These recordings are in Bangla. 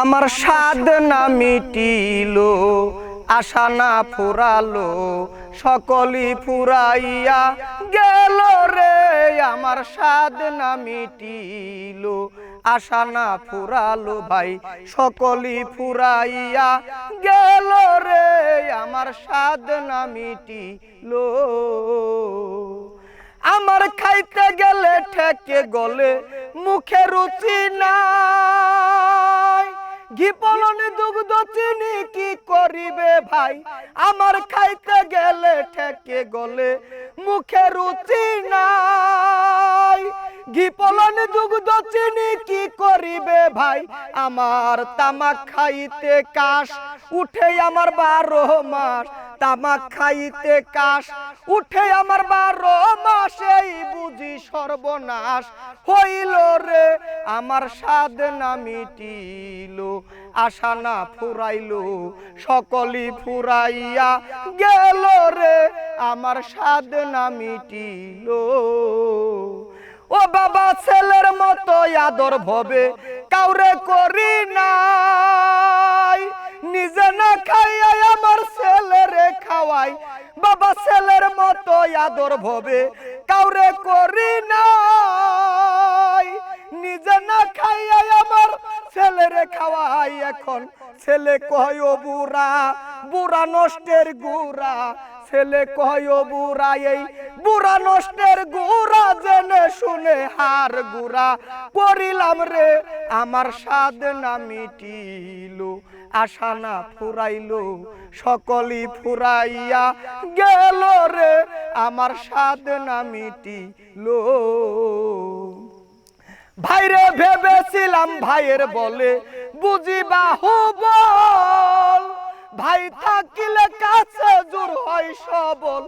আমার স্বাদ না মিটিলো, আশা না ফুরালো, সকলই ফুরাইয়া গেল রে, আমার স্বাদ না মিটিলো, আশা না ফুরালো ভাই, সকলই ফুরাইয়া গেল রে, আমার স্বাদ না মিটিলো। আমার খাইতে গেলে ঠেকে গলে, মুখে রুচি নাই। ঘি দুগ্ধ চিনি কি করিবে ভাই? আমার খাইতে গেলে ঠেকে গলে, মুখে রুচি নাই। ঘি দুগ্ধ চিনি কি করিবে ভাই? আমার তামাক খাইতে কাশ উঠে আমার বারো মাস। তামাক খাইতে কাশ উঠে আমার বারো মাসেই বুঝি সর্বনাশ হইল রে, আমার স্বাদ না মিটিল, আশা না ফুরাইল, সকলই ফুরাইয়া গেল রে, আমার স্বাদ না মিটিল। ও বাবা, ছেলের মতো আদর ভবে কাউরে করি নাই। নিজে না খাইয়াই আমার ছেলেরে খাওয়াই, বাবা, ছেলের মতো আদর ভবে কাউরে করি নাই। নিজে না খাইয়াই আমার ছেলেরে খাওয়াই এখন। ছেলে কয় বুড়া বুড়া নষ্টের গুড়া। ছেলে কয় বুড়া, এই বুড়া নষ্টের গুড়া জেনে শুনে হার গুড়া করিলাম রে। আমার স্বাদ না মিটিল, আশা না ফুরাইল, সকলই ফুরাইয়া গেল রে। আমার স্বাদ না মিটিল। ভাইরে ভেবেছিলাম ভাইয়ের বলে, বুঝিবা বল, ভাই থাকিলে কাছে জোর হয় সবল।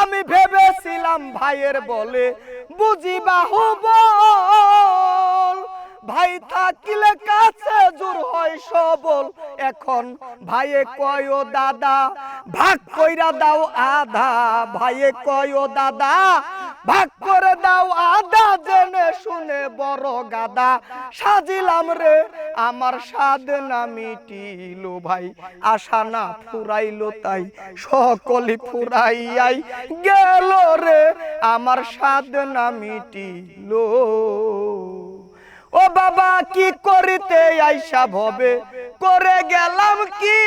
আমি ভেবেছিলাম ভাইয়ের বলে, বুঝিবা বল। ভাই থাকিলে কাছে জোর হয় সবল। এখন ভাইয়ে কয় ও দাদা? ভাগ কইরা দাও আধা। ভাইয়ে কয় ও দাদা? ভাগ করে দাও আদা, জেনে শুনে বড় গাদা। সাজিলাম রে, আমার স্বাদ না মিটিল ভাই। আশা না ফুরাইলো তাই সকলি ফুরাইয়াই গেল রে, আমার স্বাদ না মিটিল। ও বাবা, কি করিতে আইসা ভবে? করে গেলাম কি?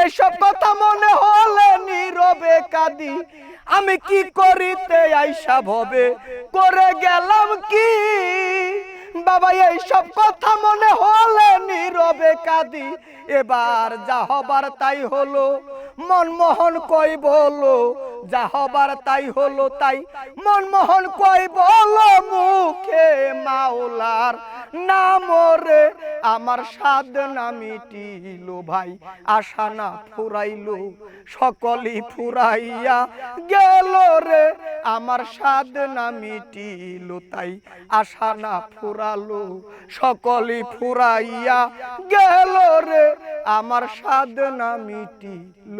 এইসব কথা মনে হলে নীরবে কাঁদি। আমি কি করিতে আইসা ভবে? করে গেলাম কি? বাবা এইসব কথা মনে হলে নীরবে কাঁদি। এবার যা হবার তাই হলো, মনমোহন কই বলো? যা হবার তাই হলো তাই মনমোহন কই বলো? মুখে মাওলার রে আমার স্বাদ না মিটিল ভাই, আশা না ফুরাইল, সকলই ফুরাইয়া গেল রে। আমার স্বাদ না মিটিল তাই, আশা না ফুরালো, সকলই ফুরাইয়া গেল রে। আমার স্বাদ না মিটিল।